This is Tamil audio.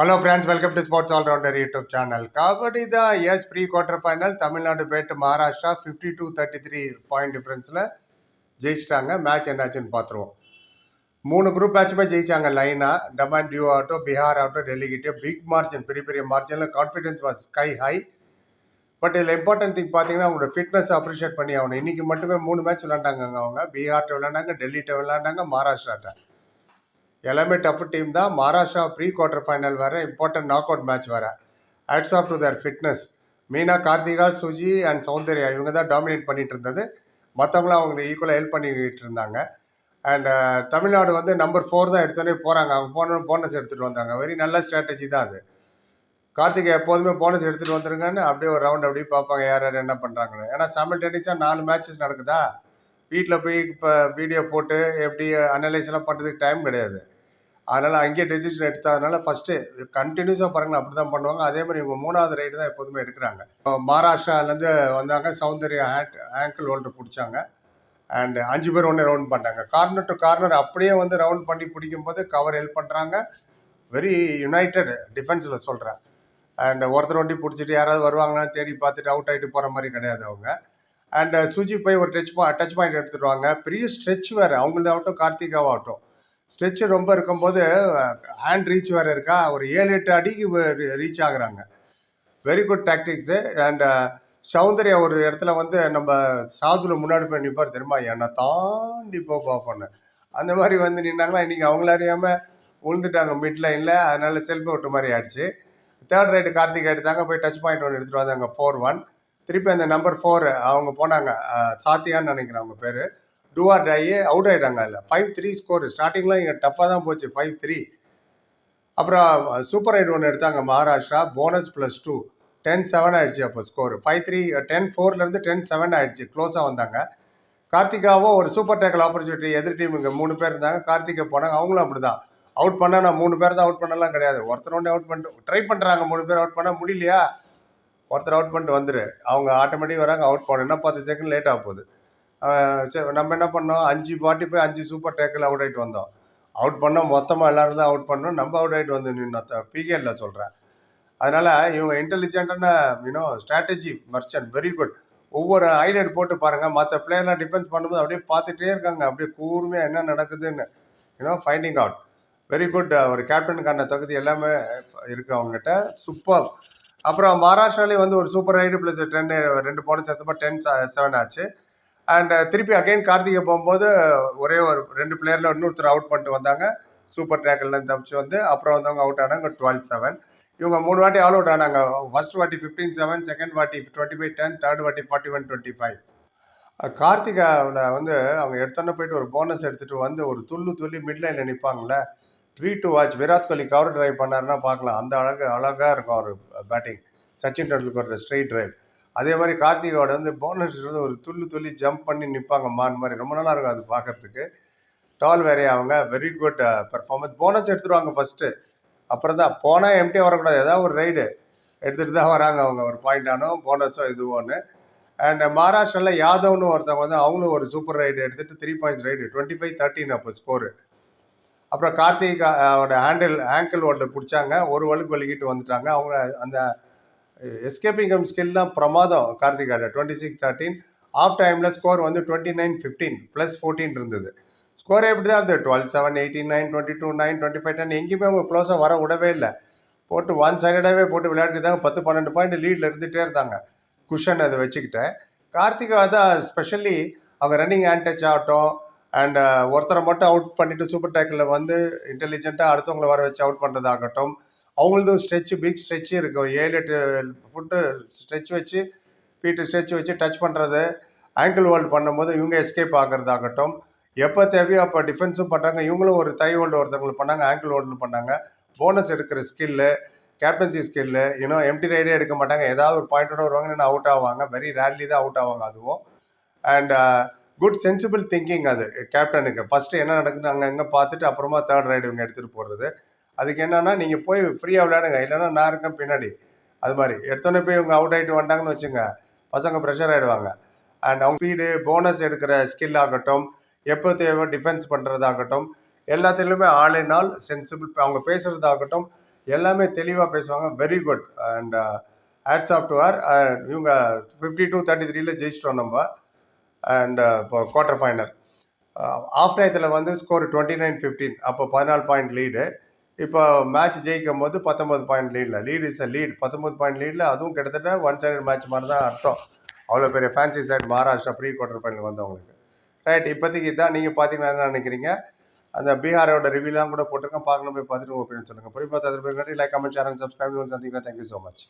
Hello friends welcome to sports allrounder YouTube channel kabaddi தான் is pre quarter final Tamil Nadu beat Maharashtra fifty two thirty three point டிஃப்ரென்ஸில் ஜெயிச்சிட்டாங்க. மேட்ச் என்னாச்சுன்னு பார்த்துருவோம் மூணு குரூப் மேட்சுமே ஜெயிச்சாங்க. லைனாக டமான் டியூ ஆகட்டும் பீகார் ஆகட்டும் டெல்லிக்கிட்டே பிக் மார்ஜின் பெரிய பெரிய மார்ஜினில் confidence was sky high but இதில் இம்பார்ட்டன்ட் திங் பார்த்தீங்கன்னா அவங்களோட ஃபிட்னஸ் அப்ரிஷியேட் பண்ணி ஆகணும். இன்றைக்கி மட்டுமே மூணு மேட்ச் விளாண்டாங்க அவங்க. பீகார்கிட்ட விளாண்டாங்க டெல்லிகிட்ட விளாண்டாங்க மகாராஷ்டிராட்ட எல்லாமே டஃப் டீம் தான். மகாராஷ்டிரா ப்ரீ குவார்டர் ஃபைனல் வேறு இம்பார்ட்டன்ட் நாக் அவுட் மேட்ச் வேறு. Hats off to their fitness Meena Karthika Suji and Soundarya இவங்க தான் டாமினேட் பண்ணிட்டு இருந்தது. மற்றவங்களாம் அவங்களுக்கு ஈக்குவலாக ஹெல்ப் பண்ணிக்கிட்டு இருந்தாங்க. அண்ட் uh, தமிழ்நாடு வந்து நம்பர் ஃபோர் தான் எடுத்தோடனே போகிறாங்க அவங்க போன போனஸ் எடுத்துகிட்டு வந்தாங்க. வெரி நல்ல ஸ்ட்ராட்டஜி தான் அது. கார்த்திகை எப்போதுமே போனஸ் எடுத்துகிட்டு வந்துருங்கன்னு அப்படியே ஒரு ரவுண்ட் அப்படியே பார்ப்பாங்க. யார் யார் என்ன பண்ணுறாங்கன்னு ஏன்னா சமில்டேனியஸாக நாலு மேட்சஸ் நடக்குதா? வீட்டில் போய் இப்போ வீடியோ போட்டு எப்படி அனலைஸ்லாம் பண்ணுறதுக்கு டைம் கிடையாது. அதனால் அங்கேயே டெசிஷன் எடுத்ததுனால ஃபஸ்ட்டு கண்டினியூஸாக பாருங்கள் அப்படி தான் பண்ணுவாங்க. அதே மாதிரி இவங்க மூணாவது ரைடு தான் எப்போதுமே எடுக்கிறாங்க. இப்போ மகாராஷ்டிராலேருந்து வந்தாங்க சௌந்தர்யா ஹேண்ட் ஆங்கிள் ஹோல்டர் பிடிச்சாங்க. அண்ட் அஞ்சு பேர் ஒன்று ரவுண்ட் பண்ணாங்க கார்னர் டு கார்னர் அப்படியே வந்து ரவுண்ட் பண்ணி பிடிக்கும் போது கவர் ஹெல்ப் பண்ணுறாங்க வெரி யுனைடெட் டிஃபென்ஸில் சொல்கிறேன் அண்ட் ஒருத்தர் வண்டி பிடிச்சிட்டு யாராவது வருவாங்கன்னா தேடி பார்த்துட்டு அவுட் ஆகிட்டு போகிற மாதிரி கிடையாது அவங்க. அண்ட் சுஜி uh, போய் ஒரு டச் டச் பாயிண்ட் எடுத்துடுவாங்க. பெரிய ஸ்ட்ரெச் வேறு. அவங்களதாகட்டும் கார்த்திகாவாகட்டும் ஸ்ட்ரெச் ரொம்ப இருக்கும்போது ஹேண்ட் ரீச் வேறு இருக்கா? ஒரு ஏழு எட்டு அடிக்கு ரீச் ஆகுறாங்க. Very good tactics and Soundarya ஒரு இடத்துல வந்து நம்ம சாதுல முன்னாடி போய் நிற்பார் தெரியுமா? என்னை தாண்டி போ பார்ப்போன்னு அந்த மாதிரி வந்து நின்னாங்களா இன்றைக்கி அவங்கள அறியாமல் விழுந்துட்டாங்க மிட் லைனில் அதனால செல்ஃபி விட்டு மாதிரி ஆயிடுச்சு. தேர்ட் ரைடு கார்த்திக் எடுத்தாங்க. போய் டச் பாயிண்ட் ஒன்று எடுத்துகிட்டு வந்தாங்க ஃபோர் ஒன் திருப்பி அந்த நம்பர் ஃபோர் அவங்க போனாங்க. சாத்தியான்னு நினைக்கிறேன் அவங்க பேர். டூஆர் டாயி அவுட் ஆகிட்டாங்க அதில். ஃபைவ் த்ரீ ஸ்கோர் ஸ்டார்டிங்லாம் இங்கே டஃப்பாக தான் போச்சு. ஃபைவ் த்ரீ அப்புறம் சூப்பர் ரைடு ஒன்று எடுத்தாங்க Maharashtra. Bonus plus two ten seven ஆயிடுச்சு அப்போ ஸ்கோர் ஃபைவ் த்ரீ டென் ஃபோர்லேருந்து டென் செவன் ஆயிடுச்சு. க்ளோஸாக வந்தாங்க. கார்த்திகாவும் ஒரு சூப்பர் டேக்கல் ஆப்பர்ச்சுனிட்டி எதிர் டீம் இங்கே மூணு பேர் இருந்தாங்க. கார்த்திகை போனாங்க. அவங்களும் அப்படி தான் அவுட் பண்ணால் நான் மூணு பேர் தான் அவுட் பண்ணலாம் கிடையாது. ஒருத்தர் ஒன்று அவுட் பண்ணிட்டு ட்ரை பண்ணுறாங்க மூணு பேர் அவுட் பண்ண முடியலையா? ஒருத்தர் அவுட் பண்ணிட்டு வந்துரு. அவங்க ஆட்டோமேட்டிக் வராங்க அவுட் பண்ணணும்னா பத்து செகண்ட் லேட் ஆக போகுது. சரி நம்ம என்ன பண்ணோம்? அஞ்சு பாட்டி போய் அஞ்சு சூப்பர் டேக்கில் அவுட் ஆகிட்டு வந்தோம். அவுட் பண்ணோம் மொத்தமாக எல்லாரும் தான் அவுட் பண்ணோம். நம்ம அவுட் ஆகிட்டு வந்து நின்னோம். பிகேல சொல்கிறேன் அதனால் இவங்க இன்டெலிஜென்ட்டான you know strategy merchant very good ஒவ்வொரு ஹைலைட் போட்டு பாருங்கள் மற்ற பிளேயர்லாம் டிஃபென்ஸ் பண்ணும்போது அப்படியே பார்த்துட்டே இருக்காங்க. அப்படியே கூர்மையாக என்ன நடக்குதுன்னு you know finding out very good ஒரு கேப்டனுக்கான தகுதி எல்லாமே இருக்குது அவங்ககிட்ட. சூப்பர் அப்புறம் மகாராஷ்டிராலேயும் வந்து ஒரு சூப்பர் ரைடு ப்ளஸ் டென் ரெண்டு போன சேர்த்தப்போ டென் செவன் ஆச்சு. அண்ட் திருப்பி அகைன் கார்த்திகை போகும்போது ஒரே ஒரு ரெண்டு பிளேயரில் இன்னொருத்தர் அவுட் பண்ணிட்டு வந்தாங்க. சூப்பர் டேக்கிள்லேருந்து தப்பிச்சு வந்து அப்புறம் வந்தவங்க அவுட் ஆனாங்க டுவெல் செவன் இவங்க மூணு வாட்டி ஆல் அவுட் ஆனாங்க. ஃபர்ஸ்ட் வாட்டி ஃபிஃப்டீன் செவன் செகண்ட் வாட்டி டுவெண்ட்டி ஃபைவ் டென் தேர்ட் வாட்டி ஃபார்ட்டி ஒன் டுவெண்ட்டி ஃபைவ் கார்த்திகாவில் வந்து அவங்க எடுத்தோன்னே போயிட்டு ஒரு போனஸ் எடுத்துகிட்டு வந்து ஒரு துள்ளு துள்ளி மிட் லைனில் treat to watch Virat Kohli cover drive பண்ணாருன்னா பார்க்கலாம். அந்த அழகு அழகாக இருக்கும் அவர் batting Sachin Tendulkar straight drive அதே மாதிரி கார்த்திகோட வந்து போனஸ் வந்து ஒரு துள்ளு துள்ளி ஜம்ப் பண்ணி நிற்பாங்க மான் மாதிரி. ரொம்ப நல்லா இருக்கும் அது பார்க்கறதுக்கு. டால் வேறே அவங்க. வெரி குட் பெர்ஃபார்மன்ஸ் போனஸ் எடுத்துருவாங்க ஃபஸ்ட்டு அப்புறம் தான் போனால் எம்டியாக வரக்கூடாது. ஏதாவது ஒரு ரைடு எடுத்துகிட்டு தான் வராங்க அவங்க. ஒரு பாயிண்டானோ போனஸோ இதுவோன்னு. அண்ட் மகாராஷ்டிராவில் யாதவ்னு ஒருத்தவங்க வந்து அவங்களும் ஒரு சூப்பர் ரைடு எடுத்துகிட்டு three points raid twenty five thirteen அப்போ ஸ்கோரு அப்புறம் கார்த்திக் அவரோட ஹேண்டில் ஆங்கிள் ஓட்டை பிடிச்சாங்க. ஒரு வலுக்கு வலிக்கிட்டு வந்துட்டாங்க. அவங்க அந்த எஸ்கேப்பிங் ஸ்கில்லாம் பிரமாதம் கார்த்திகாட டுவெண்ட்டி சிக்ஸ் தேர்ட்டின் ஆஃப் டைமில் ஸ்கோர் வந்து twenty nine fifteen plus fourteen இருந்தது. ஸ்கோர் எப்படி தான் இருந்தது? Twelve seven eighteen nine twenty two nine twenty five ten எங்கேயுமே அவங்க க்ளோஸாக வர விடவே இல்லை. போட்டு ஒன் சைடடாகவே போட்டு விளையாடிட்டு இருந்தாங்க பத்து பன்னெண்டு பாயிண்ட் லீடில் இருந்துகிட்டே இருந்தாங்க. குஷன் அதை வச்சுக்கிட்டேன் கார்த்திகா தான் ஸ்பெஷலி அவங்க ரன்னிங் ஹேண்ட் டச் ஆகட்டும் அண்ட் uh, ஒருத்தரை மட்டும் அவுட் பண்ணிட்டு சூப்பர் டேக்கில் வந்து இன்டெலிஜென்ட்டாக அடுத்தவங்கள வர வச்சு அவுட் பண்ணுறதாகட்டும் அவங்களதும் ஸ்ட்ரெச்சு பிக் ஸ்ட்ரெச்சு இருக்கும். ஏழு எட்டு ஃபுட்டு ஸ்ட்ரெச் வச்சு ஃபீட்டு ஸ்ட்ரெச் வச்சு டச் பண்ணுறது ஆங்கிள் ஹோல்டு பண்ணும்போது இவங்க எஸ்கேப் ஆகிறதாகட்டும். எப்போ தேவையோ அப்போ டிஃபென்ஸும் பண்ணுறாங்க இவங்களும் ஒரு தை ஹோல்டு ஒருத்தவங்களுக்கு பண்ணாங்க ஆங்கிள் ஹோல்டு பண்ணாங்க. போனஸ் எடுக்கிற ஸ்கில்லு கேப்டன்சி ஸ்கில்லு இன்னும் எம்டி ரைடே எடுக்க மாட்டாங்க. ஏதாவது ஒரு பாயிண்டோட வருவாங்க நான் அவுட் ஆவாங்க. வெரி ரேர்லி தான் அவுட் ஆவாங்க அதுவும். அண்ட் குட் சென்சிபிள் திங்கிங் அது கேப்டனுக்கு ஃபஸ்ட்டு என்ன நடக்குது அங்கே அங்கே பார்த்துட்டு அப்புறமா தேர்ட் ரைடு இவங்க எடுத்துகிட்டு போகிறது அதுக்கு என்னன்னா நீங்கள் போய் ஃப்ரீயாக விளையாடுங்க. இல்லைன்னா நான் இருக்கேன் பின்னாடி. அது மாதிரி. எடுத்தோன்னே போய் இவங்க அவுட் ஆகிட்டு வந்துட்டாங்கன்னு வச்சுங்க பசங்க ப்ரெஷர் ஆகிடுவாங்க அண்ட் அவங்க ஸ்பீடு போனஸ் எடுக்கிற ஸ்கில் ஆகட்டும் எப்போ தேவை டிஃபென்ஸ் பண்ணுறதாகட்டும் எல்லாத்துலேயுமே ஆல் இன் சென்சிபிள் அவங்க பேசுகிறதாகட்டும் எல்லாமே தெளிவாக பேசுவாங்க. Very good and hats off to our இவங்க ஃபிஃப்டி டூ தேர்ட்டி த்ரீல ஜெயிச்சிட்டோம் நம்ம. அண்ட் இப்போ குவார்டர் ஃபைனல் ஆஃப் டயத்தில் வந்து ஸ்கோர் டுவெண்ட்டி நைன் ஃபிஃப்டீன் அப்போ பதினாலு பாயிண்ட் லீடு இப்போ மேட்ச் ஜெயிக்கும் போது பத்தொம்பது பாயிண்ட் லீடில் லீட் இஸ் அ லீட் பத்தொம்பது பாயிண்ட் லீடில் அதுவும் கிட்டத்தட்ட ஒன் சைடட் மேட்ச் மாதிரி தான் அர்த்தம். அவ்வளோ பெரிய fancy side Maharashtra pre quarter final வந்தவங்களுக்கு. ரைட் இப்போதைக்கு இதான். நீங்கள் பார்த்தீங்கன்னா என்ன நினைக்கிறீங்க? அந்த பீகாரோட ரிவ்யூலாம் கூட போட்டிருக்கேன். பார்க்கணும் போய் பார்த்துட்டு ஒப்பீனியன் சொல்லுங்கள் புரியும் பார்த்து அது பேர் like comment share and subscribe சந்திக்கிறேன். Thank you so much